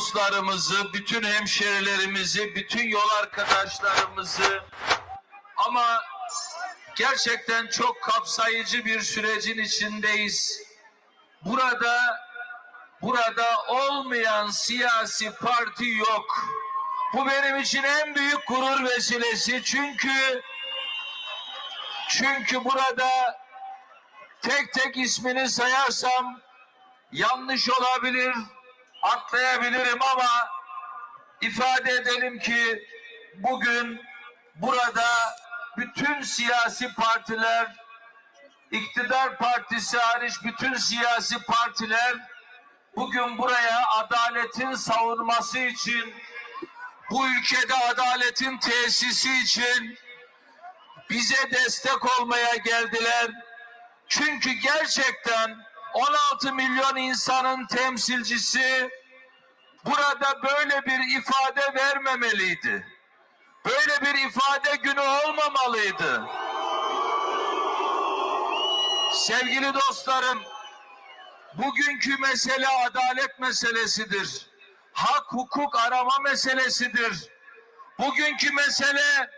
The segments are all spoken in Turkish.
dostlarımızı, bütün hemşerilerimizi, bütün yol arkadaşlarımızı ama gerçekten çok kapsayıcı bir sürecin içindeyiz. Burada burada olmayan siyasi parti yok. Bu benim için en büyük gurur vesilesi çünkü çünkü burada tek tek ismini sayarsam yanlış olabilir, atlayabilirim ama ifade edelim ki bugün burada bütün siyasi partiler iktidar partisi hariç bütün siyasi partiler bugün buraya adaletin savunması için bu ülkede adaletin tesisi için bize destek olmaya geldiler. Çünkü gerçekten 16 milyon insanın temsilcisi burada böyle bir ifade vermemeliydi. Böyle bir ifade günü olmamalıydı. Sevgili dostlarım, bugünkü mesele adalet meselesidir. Hak hukuk arama meselesidir. Bugünkü mesele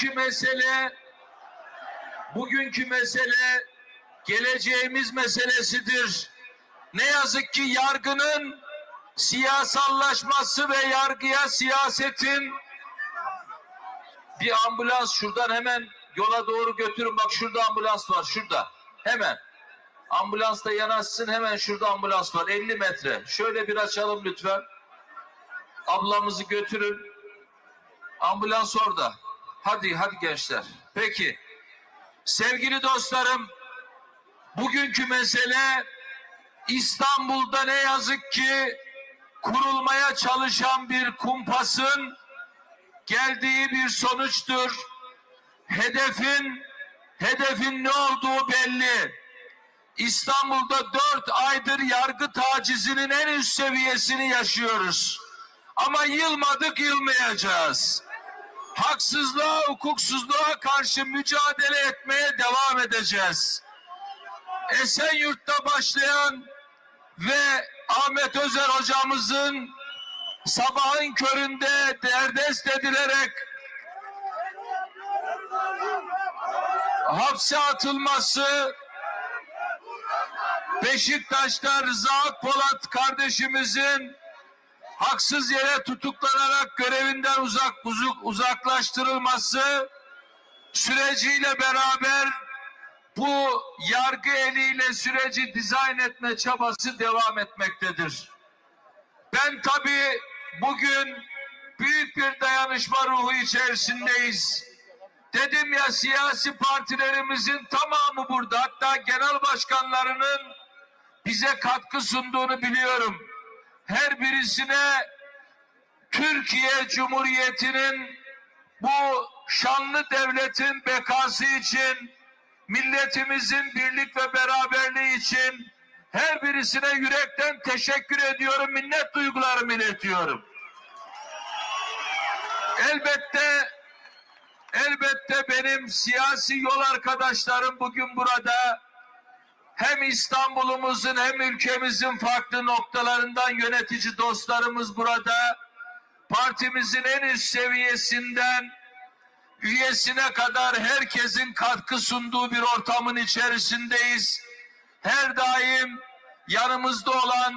bugünkü mesele bugünkü mesele geleceğimiz meselesidir. Ne yazık ki yargının siyasallaşması ve yargıya siyasetin bir ambulans şuradan hemen yola doğru götürün. Bak şurada ambulans var şurada. Hemen. Ambulans da yanaşsın hemen şurada ambulans var 50 metre. Şöyle bir açalım lütfen. Ablamızı götürün. Ambulans orada. Hadi hadi gençler. Peki. Sevgili dostlarım bugünkü mesele İstanbul'da ne yazık ki kurulmaya çalışan bir kumpasın geldiği bir sonuçtur. Hedefin hedefin ne olduğu belli. İstanbul'da dört aydır yargı tacizinin en üst seviyesini yaşıyoruz. Ama yılmadık yılmayacağız. Haksızlığa, hukuksuzluğa karşı mücadele etmeye devam edeceğiz. Esenyurt'ta başlayan ve Ahmet Özer hocamızın sabahın köründe derdest edilerek hapse atılması Beşiktaş'ta Rıza Akpolat kardeşimizin haksız yere tutuklanarak görevinden uzak uzak uzaklaştırılması süreciyle beraber bu yargı eliyle süreci dizayn etme çabası devam etmektedir. Ben tabii bugün büyük bir dayanışma ruhu içerisindeyiz. Dedim ya siyasi partilerimizin tamamı burada. Hatta genel başkanlarının bize katkı sunduğunu biliyorum. Her birisine Türkiye Cumhuriyeti'nin bu şanlı devletin bekası için, milletimizin birlik ve beraberliği için her birisine yürekten teşekkür ediyorum, minnet duygularımı iletiyorum. Elbette elbette benim siyasi yol arkadaşlarım bugün burada hem İstanbul'umuzun hem ülkemizin farklı noktalarından yönetici dostlarımız burada. Partimizin en üst seviyesinden üyesine kadar herkesin katkı sunduğu bir ortamın içerisindeyiz. Her daim yanımızda olan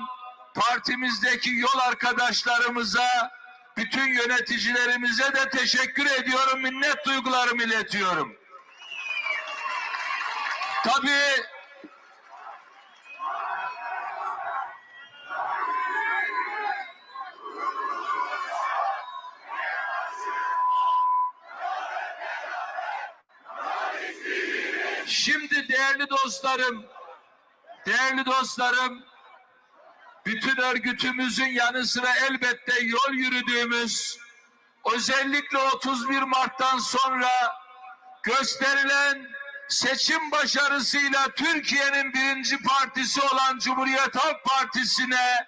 partimizdeki yol arkadaşlarımıza, bütün yöneticilerimize de teşekkür ediyorum, minnet duygularımı iletiyorum. Tabii değerli dostlarım, değerli dostlarım, bütün örgütümüzün yanı sıra elbette yol yürüdüğümüz, özellikle 31 Mart'tan sonra gösterilen seçim başarısıyla Türkiye'nin birinci partisi olan Cumhuriyet Halk Partisi'ne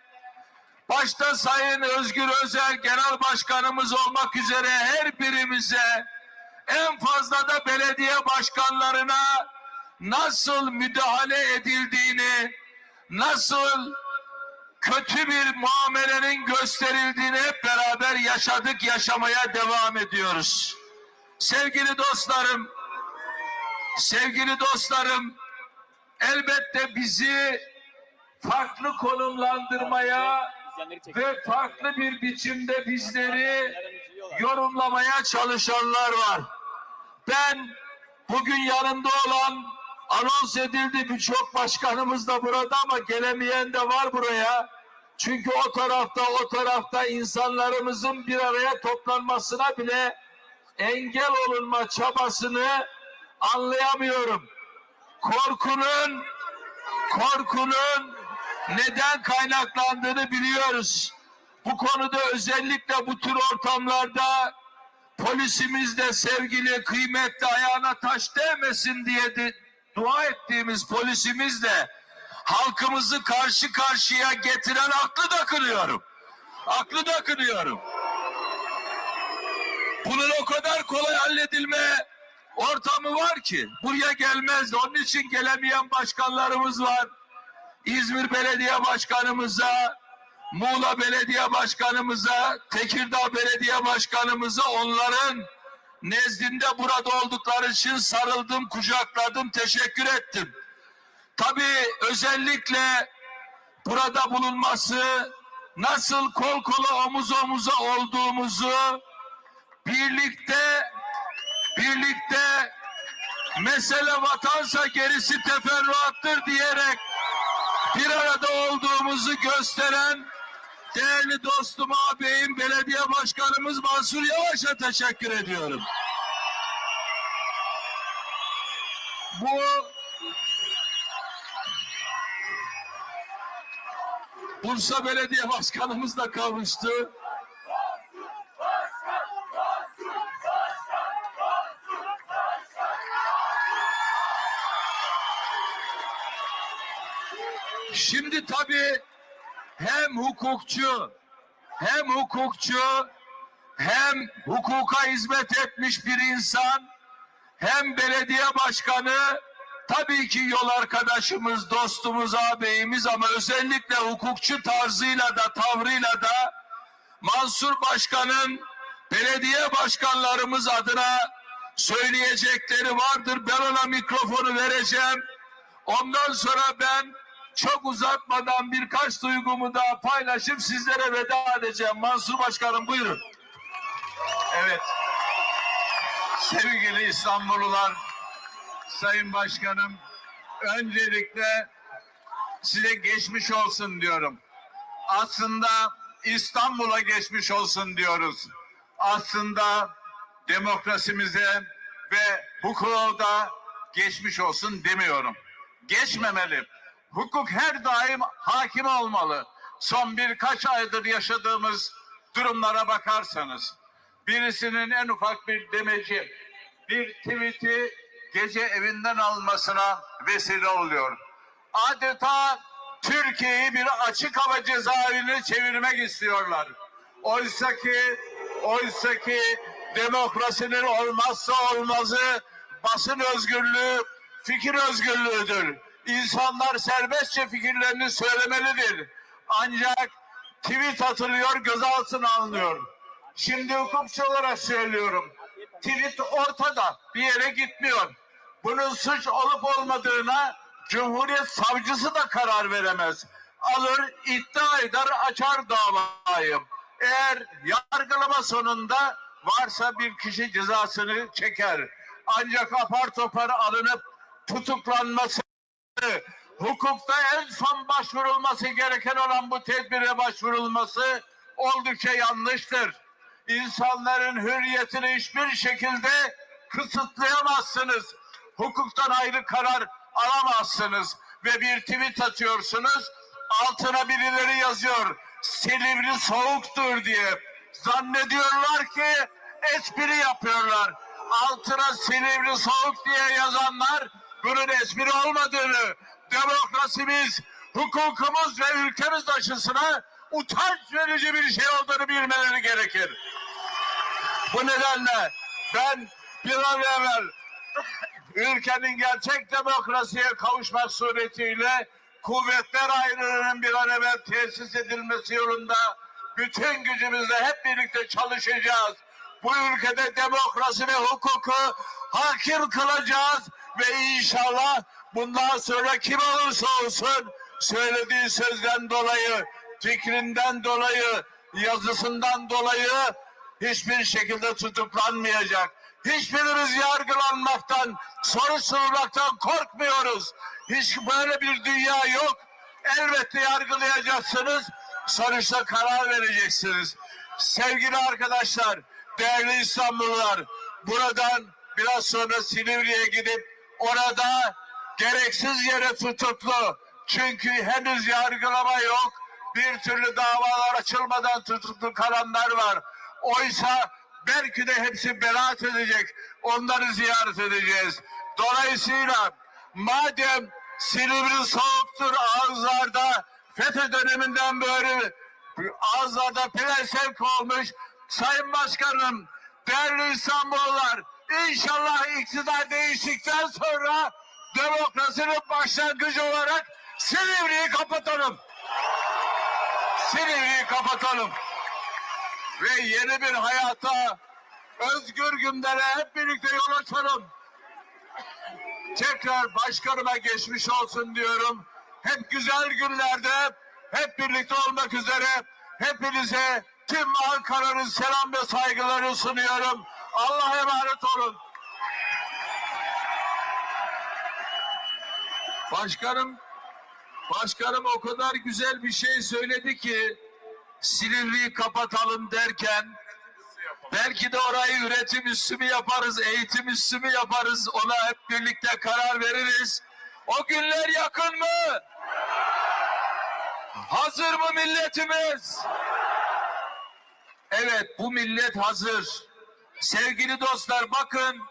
başta Sayın Özgür Özel Genel Başkanımız olmak üzere her birimize en fazla da belediye başkanlarına nasıl müdahale edildiğini, nasıl kötü bir muamelenin gösterildiğini hep beraber yaşadık, yaşamaya devam ediyoruz. Sevgili dostlarım, sevgili dostlarım, elbette bizi farklı konumlandırmaya ve farklı bir biçimde bizleri yorumlamaya çalışanlar var. Ben bugün yanımda olan anons edildi birçok başkanımız da burada ama gelemeyen de var buraya. Çünkü o tarafta o tarafta insanlarımızın bir araya toplanmasına bile engel olunma çabasını anlayamıyorum. Korkunun korkunun neden kaynaklandığını biliyoruz. Bu konuda özellikle bu tür ortamlarda polisimiz de sevgili, kıymetli ayağına taş değmesin diye de dua ettiğimiz polisimiz de halkımızı karşı karşıya getiren aklı da kırıyorum. Aklı da kırıyorum. Bunun o kadar kolay halledilme ortamı var ki buraya gelmezdi. Onun için gelemeyen başkanlarımız var. İzmir Belediye Başkanımıza, Muğla Belediye Başkanımıza, Tekirdağ Belediye Başkanımıza onların nezdinde burada oldukları için sarıldım, kucakladım, teşekkür ettim. Tabii özellikle burada bulunması, nasıl kol kola omuz omuza olduğumuzu birlikte birlikte mesele vatansa gerisi teferruattır diyerek bir arada olduğumuzu gösteren değerli dostum ağabeyim belediye başkanımız Mansur Yavaş'a teşekkür ediyorum. Bu Bursa Belediye Başkanımız da kavuştu. Şimdi tabii hem hukukçu hem hukukçu hem hukuka hizmet etmiş bir insan hem belediye başkanı tabii ki yol arkadaşımız, dostumuz, ağabeyimiz ama özellikle hukukçu tarzıyla da tavrıyla da Mansur Başkan'ın belediye başkanlarımız adına söyleyecekleri vardır. Ben ona mikrofonu vereceğim. Ondan sonra ben çok uzatmadan birkaç duygumu daha paylaşıp sizlere veda edeceğim. Mansur Başkanım buyurun. Evet. Sevgili İstanbullular, Sayın Başkanım, öncelikle size geçmiş olsun diyorum. Aslında İstanbul'a geçmiş olsun diyoruz. Aslında demokrasimize ve hukuka da geçmiş olsun demiyorum. Geçmemeli. Hukuk her daim hakim olmalı. Son birkaç aydır yaşadığımız durumlara bakarsanız birisinin en ufak bir demeci, bir tweet'i gece evinden almasına vesile oluyor. Adeta Türkiye'yi bir açık hava cezaevine çevirmek istiyorlar. Oysa ki, oysa ki demokrasinin olmazsa olmazı basın özgürlüğü, fikir özgürlüğüdür. İnsanlar serbestçe fikirlerini söylemelidir. Ancak tweet atılıyor, gözaltına alınıyor. Şimdi hukukçu olarak söylüyorum. Tweet ortada, bir yere gitmiyor. Bunun suç olup olmadığına Cumhuriyet Savcısı da karar veremez. Alır, iddia eder, açar davayı. Eğer yargılama sonunda varsa bir kişi cezasını çeker. Ancak apar topar alınıp tutuklanması hukukta en son başvurulması gereken olan bu tedbire başvurulması oldukça yanlıştır. İnsanların hürriyetini hiçbir şekilde kısıtlayamazsınız. Hukuktan ayrı karar alamazsınız ve bir tweet atıyorsunuz. Altına birileri yazıyor. Silivri soğuktur diye. Zannediyorlar ki espri yapıyorlar. Altına Silivri soğuk diye yazanlar bunun espri olmadığını, demokrasimiz, hukukumuz ve ülkemiz aşısına utanç verici bir şey olduğunu bilmeleri gerekir. Bu nedenle ben bir an evvel ülkenin gerçek demokrasiye kavuşmak suretiyle kuvvetler ayrılığının bir an evvel tesis edilmesi yolunda bütün gücümüzle hep birlikte çalışacağız. Bu ülkede demokrasi ve hukuku hakim kılacağız ve inşallah bundan sonra kim olursa olsun söylediği sözden dolayı, fikrinden dolayı, yazısından dolayı hiçbir şekilde tutuklanmayacak. Hiçbirimiz yargılanmaktan, soruşturulmaktan korkmuyoruz. Hiç böyle bir dünya yok. Elbette yargılayacaksınız. Sonuçta karar vereceksiniz. Sevgili arkadaşlar, değerli İstanbullular, buradan biraz sonra Silivri'ye gidip orada gereksiz yere tutuklu. Çünkü henüz yargılama yok. Bir türlü davalar açılmadan tutuklu kalanlar var. Oysa belki de hepsi beraat edecek. Onları ziyaret edeceğiz. Dolayısıyla madem Silivri soğuktur ağızlarda FETÖ döneminden böyle ağızlarda pelesenk olmuş. Sayın Başkanım, değerli İstanbullular, inşallah iktidar değiştikten sonra demokrasinin başlangıcı olarak Silivri'yi kapatalım. Silivri'yi kapatalım. Ve yeni bir hayata, özgür günlere hep birlikte yol açalım. Tekrar başkanıma geçmiş olsun diyorum. Hep güzel günlerde hep birlikte olmak üzere hepinize tüm Ankara'nın selam ve saygılarını sunuyorum. Allah'a emanet olun. Başkanım, başkanım o kadar güzel bir şey söyledi ki Silivri'yi kapatalım derken belki de orayı üretim üssü mü yaparız, eğitim üssü mü yaparız ona hep birlikte karar veririz. O günler yakın mı? Hazır mı milletimiz? Evet bu millet hazır. Sevgili dostlar bakın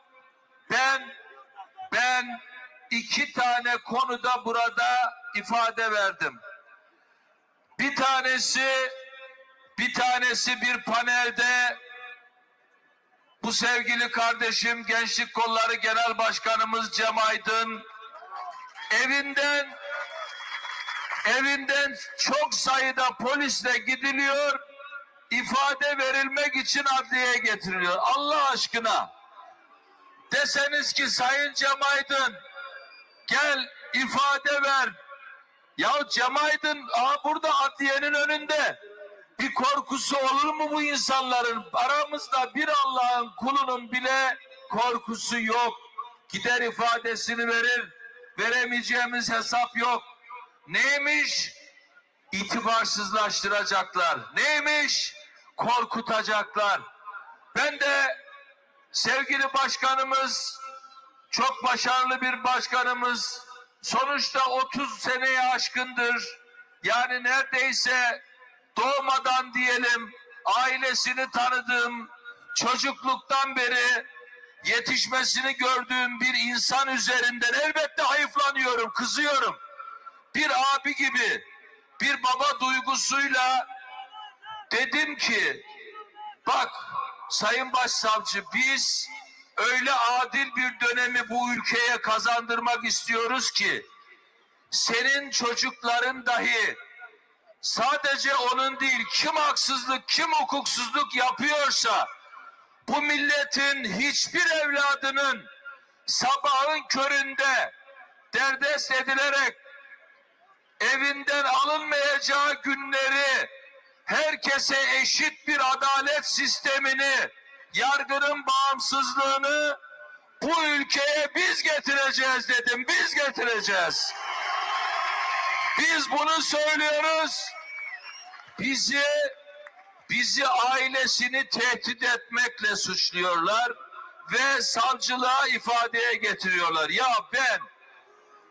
ben ben iki tane konuda burada ifade verdim. Bir tanesi bir tanesi bir panelde bu sevgili kardeşim Gençlik Kolları Genel Başkanımız Cem Aydın evinden evinden çok sayıda polisle gidiliyor ifade verilmek için adliyeye getiriliyor. Allah aşkına deseniz ki Sayın Cem Aydın gel ifade ver. Ya Cem Aydın aha burada adliyenin önünde. Bir korkusu olur mu bu insanların? Aramızda bir Allah'ın kulunun bile korkusu yok. Gider ifadesini verir. Veremeyeceğimiz hesap yok. Neymiş? İtibarsızlaştıracaklar. Neymiş? Korkutacaklar. Ben de sevgili başkanımız çok başarılı bir başkanımız. Sonuçta 30 seneye aşkındır. Yani neredeyse doğmadan diyelim ailesini tanıdığım çocukluktan beri yetişmesini gördüğüm bir insan üzerinden elbette hayıflanıyorum, kızıyorum. Bir abi gibi, bir baba duygusuyla dedim ki bak Sayın Başsavcı biz öyle adil bir dönemi bu ülkeye kazandırmak istiyoruz ki senin çocukların dahi sadece onun değil kim haksızlık kim hukuksuzluk yapıyorsa bu milletin hiçbir evladının sabahın köründe derdest edilerek evinden alınmayacağı günleri herkese eşit bir adalet sistemini yargının bağımsızlığını bu ülkeye biz getireceğiz dedim. Biz getireceğiz. Biz bunu söylüyoruz. Bizi bizi ailesini tehdit etmekle suçluyorlar ve savcılığa ifadeye getiriyorlar. Ya ben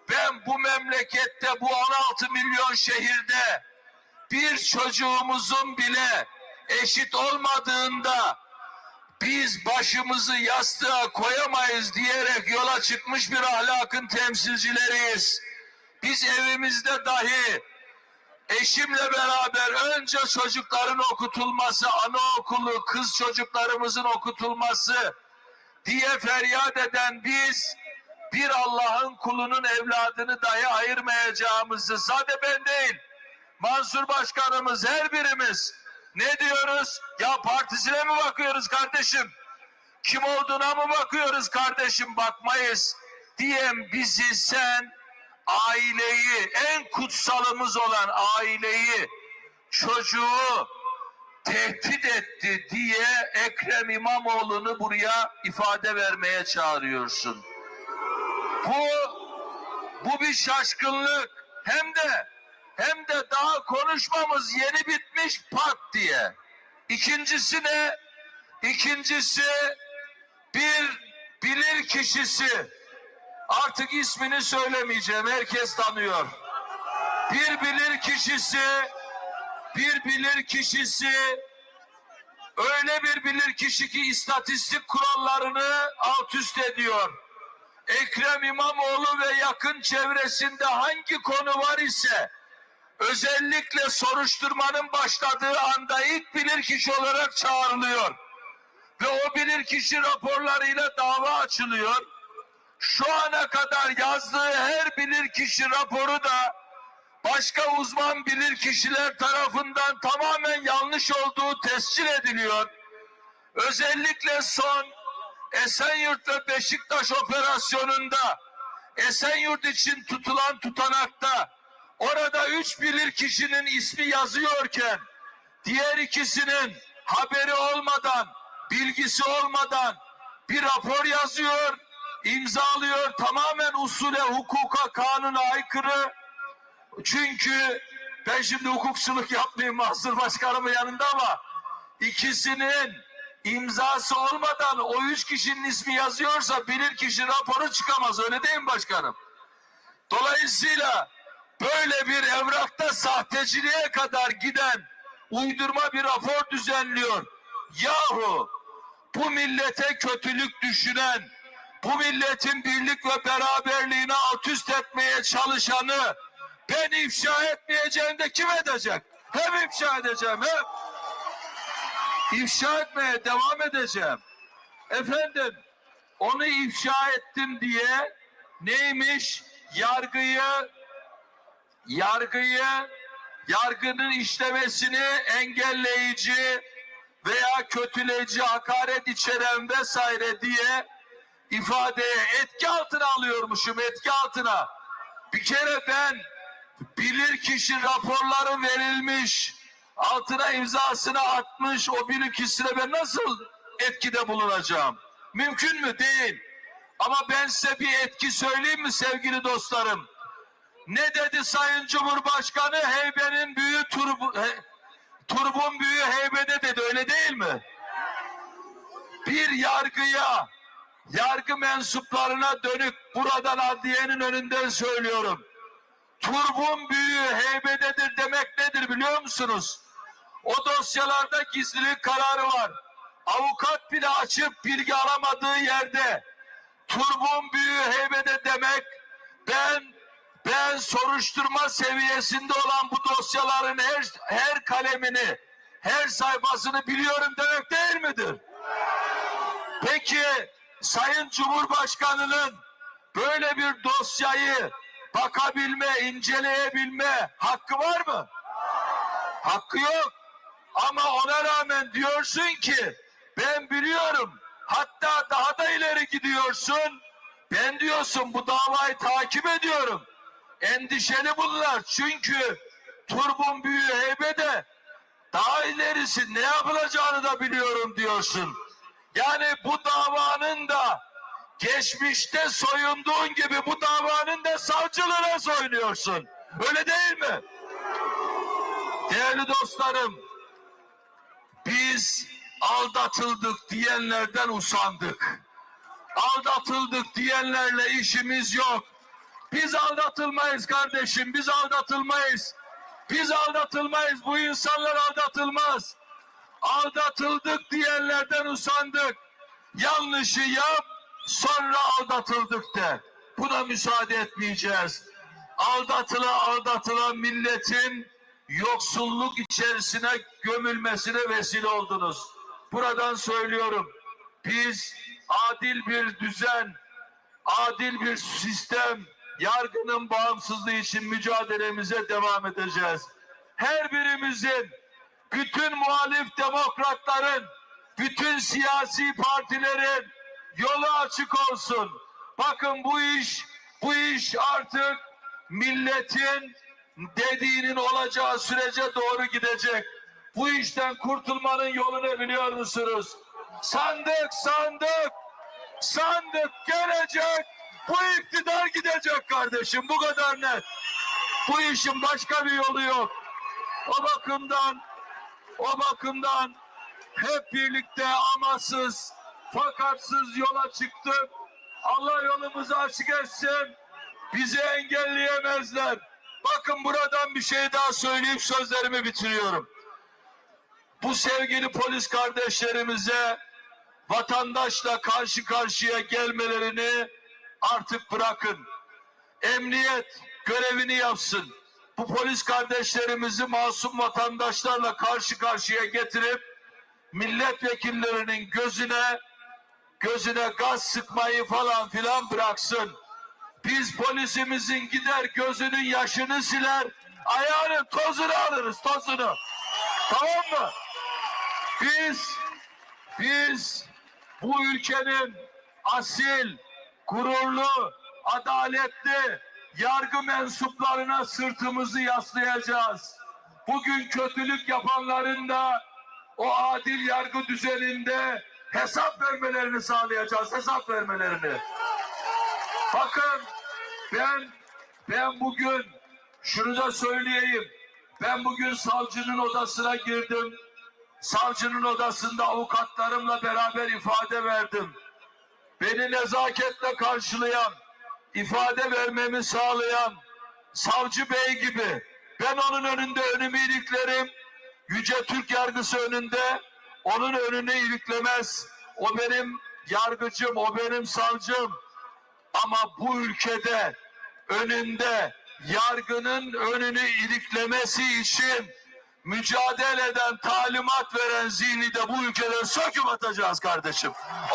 ben bu memlekette bu 16 milyon şehirde bir çocuğumuzun bile eşit olmadığında biz başımızı yastığa koyamayız diyerek yola çıkmış bir ahlakın temsilcileriyiz. Biz evimizde dahi eşimle beraber önce çocukların okutulması, anaokulu, kız çocuklarımızın okutulması diye feryat eden biz bir Allah'ın kulunun evladını dahi ayırmayacağımızı sadece ben değil Mansur Başkanımız her birimiz ne diyoruz? Ya partisine mi bakıyoruz kardeşim? Kim olduğuna mı bakıyoruz kardeşim? Bakmayız diyen bizi sen aileyi en kutsalımız olan aileyi çocuğu tehdit etti diye Ekrem İmamoğlu'nu buraya ifade vermeye çağırıyorsun. Bu bu bir şaşkınlık. Hem de hem de daha konuşmamız yeni bitmiş pat diye. İkincisi ne? İkincisi bir bilir kişisi. Artık ismini söylemeyeceğim. Herkes tanıyor. Bir bilir kişisi bir bilir kişisi öyle bir bilir kişi ki istatistik kurallarını alt üst ediyor. Ekrem İmamoğlu ve yakın çevresinde hangi konu var ise özellikle soruşturmanın başladığı anda ilk bilirkişi olarak çağrılıyor. Ve o bilirkişi raporlarıyla dava açılıyor. Şu ana kadar yazdığı her bilirkişi raporu da başka uzman bilirkişiler tarafından tamamen yanlış olduğu tescil ediliyor. Özellikle son Esenyurt ve Beşiktaş operasyonunda Esenyurt için tutulan tutanakta orada üç bilir kişinin ismi yazıyorken diğer ikisinin haberi olmadan, bilgisi olmadan bir rapor yazıyor, imzalıyor. Tamamen usule, hukuka, kanuna aykırı. Çünkü ben şimdi hukukçuluk yapmayayım Mahsur Başkanımın yanında ama ikisinin imzası olmadan o üç kişinin ismi yazıyorsa bilir kişi raporu çıkamaz öyle değil mi başkanım? Dolayısıyla böyle bir evrakta sahteciliğe kadar giden uydurma bir rapor düzenliyor. Yahu bu millete kötülük düşünen, bu milletin birlik ve beraberliğini alt üst etmeye çalışanı ben ifşa etmeyeceğim de kim edecek? Hem ifşa edeceğim hem ifşa etmeye devam edeceğim. Efendim onu ifşa ettim diye neymiş? Yargıyı yargıyı yargının işlemesini engelleyici veya kötüleyici hakaret içeren vesaire diye ifadeye etki altına alıyormuşum etki altına. Bir kere ben bilir kişi raporları verilmiş altına imzasını atmış o bilir kişisine ben nasıl etkide bulunacağım? Mümkün mü? Değil. Ama ben size bir etki söyleyeyim mi sevgili dostlarım? Ne dedi Sayın Cumhurbaşkanı? Heybenin büyüğü turbu, turbun büyüğü heybede dedi öyle değil mi? Bir yargıya, yargı mensuplarına dönük buradan adliyenin önünden söylüyorum. Turbun büyüğü heybededir demek nedir biliyor musunuz? O dosyalarda gizlilik kararı var. Avukat bile açıp bilgi alamadığı yerde turbun büyüğü heybede demek ben ben soruşturma seviyesinde olan bu dosyaların her, her kalemini, her sayfasını biliyorum demek değil midir? Peki Sayın Cumhurbaşkanı'nın böyle bir dosyayı bakabilme, inceleyebilme hakkı var mı? Hakkı yok. Ama ona rağmen diyorsun ki ben biliyorum. Hatta daha da ileri gidiyorsun. Ben diyorsun bu davayı takip ediyorum. Endişeli bunlar. Çünkü turbun büyüğü heybede daha ilerisi ne yapılacağını da biliyorum diyorsun. Yani bu davanın da geçmişte soyunduğun gibi bu davanın da savcılığına soyunuyorsun. Öyle değil mi? Değerli dostlarım, biz aldatıldık diyenlerden usandık. Aldatıldık diyenlerle işimiz yok. Biz aldatılmayız kardeşim, biz aldatılmayız. Biz aldatılmayız, bu insanlar aldatılmaz. Aldatıldık diyenlerden usandık. Yanlışı yap, sonra aldatıldık de. Buna müsaade etmeyeceğiz. Aldatıla aldatıla milletin yoksulluk içerisine gömülmesine vesile oldunuz. Buradan söylüyorum. Biz adil bir düzen, adil bir sistem, yargının bağımsızlığı için mücadelemize devam edeceğiz. Her birimizin, bütün muhalif demokratların, bütün siyasi partilerin yolu açık olsun. Bakın bu iş, bu iş artık milletin dediğinin olacağı sürece doğru gidecek. Bu işten kurtulmanın yolunu biliyor musunuz? Sandık, sandık, sandık gelecek. Bu iktidar gidecek kardeşim. Bu kadar net. Bu işin başka bir yolu yok. O bakımdan, o bakımdan hep birlikte amasız, fakatsız yola çıktık. Allah yolumuzu açık etsin. Bizi engelleyemezler. Bakın buradan bir şey daha söyleyip sözlerimi bitiriyorum. Bu sevgili polis kardeşlerimize vatandaşla karşı karşıya gelmelerini artık bırakın. Emniyet görevini yapsın. Bu polis kardeşlerimizi masum vatandaşlarla karşı karşıya getirip milletvekillerinin gözüne gözüne gaz sıkmayı falan filan bıraksın. Biz polisimizin gider gözünün yaşını siler, ayağının tozunu alırız, tozunu. Tamam mı? Biz, biz bu ülkenin asil, gururlu, adaletli yargı mensuplarına sırtımızı yaslayacağız. Bugün kötülük yapanların da o adil yargı düzeninde hesap vermelerini sağlayacağız, hesap vermelerini. Bakın ben ben bugün şunu da söyleyeyim. Ben bugün savcının odasına girdim. Savcının odasında avukatlarımla beraber ifade verdim. Beni nezaketle karşılayan, ifade vermemi sağlayan savcı bey gibi ben onun önünde önümü iliklerim. Yüce Türk yargısı önünde onun önünü iliklemez. O benim yargıcım, o benim savcım. Ama bu ülkede önünde yargının önünü iliklemesi için mücadele eden, talimat veren zihni de bu ülkeden söküp atacağız kardeşim.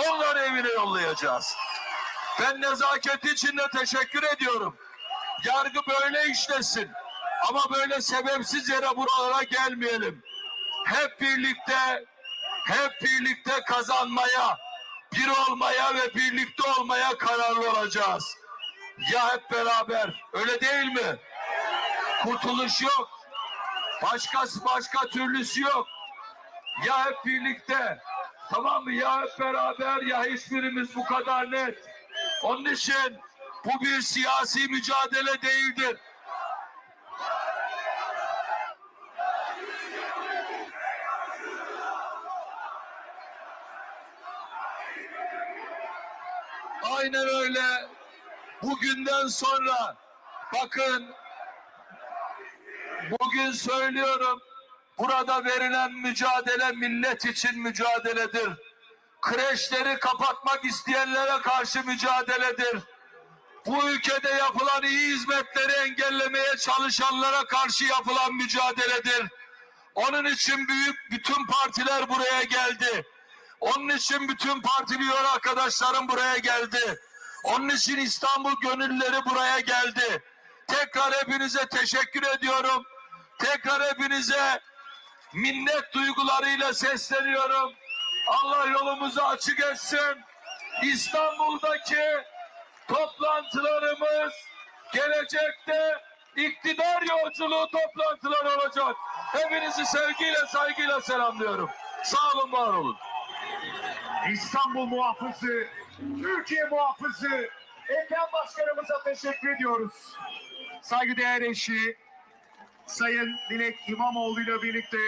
Onları evine yollayacağız. Ben nezaketi için de teşekkür ediyorum. Yargı böyle işlesin. Ama böyle sebepsiz yere buralara gelmeyelim. Hep birlikte, hep birlikte kazanmaya, bir olmaya ve birlikte olmaya kararlı olacağız. Ya hep beraber, öyle değil mi? Kurtuluş yok. Başkası başka türlüsü yok. Ya hep birlikte, tamam mı? Ya hep beraber ya hiçbirimiz bu kadar net. Onun için bu bir siyasi mücadele değildir. Aynen öyle. Bugünden sonra bakın bugün söylüyorum burada verilen mücadele millet için mücadeledir. Kreşleri kapatmak isteyenlere karşı mücadeledir. Bu ülkede yapılan iyi hizmetleri engellemeye çalışanlara karşı yapılan mücadeledir. Onun için büyük bütün partiler buraya geldi. Onun için bütün partili yol arkadaşlarım buraya geldi. Onun için İstanbul gönülleri buraya geldi. Tekrar hepinize teşekkür ediyorum. Tekrar hepinize minnet duygularıyla sesleniyorum. Allah yolumuzu açık etsin. İstanbul'daki toplantılarımız gelecekte iktidar yolculuğu toplantıları olacak. Hepinizi sevgiyle saygıyla selamlıyorum. Sağ olun var olun. İstanbul muhafızı, Türkiye muhafızı Ekrem Başkanımıza teşekkür ediyoruz. Saygıdeğer eşi Sayın Dilek İmamoğlu ile birlikte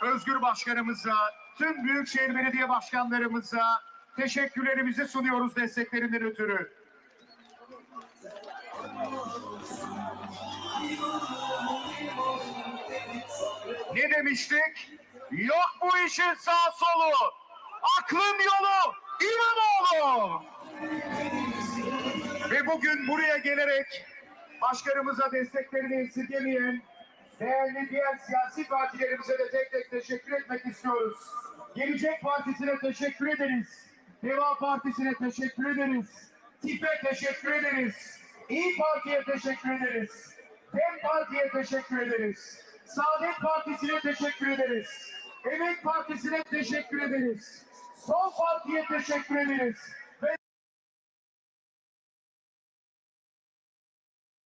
Özgür Başkanımıza, tüm Büyükşehir Belediye Başkanlarımıza teşekkürlerimizi sunuyoruz desteklerinden ötürü. Ne demiştik? Yok bu işin sağ solu. Aklın yolu İmamoğlu. Ve bugün buraya gelerek başkanımıza desteklerini esirgemeyen değerli diğer siyasi partilerimize de tek tek teşekkür etmek istiyoruz. Gelecek Partisi'ne teşekkür ederiz. Deva Partisi'ne teşekkür ederiz. TİP'e teşekkür ederiz. İyi Parti'ye teşekkür ederiz. DEM Parti'ye teşekkür ederiz. Saadet Partisi'ne teşekkür ederiz. Emek Partisi'ne teşekkür ederiz. Sol Parti'ye teşekkür ederiz.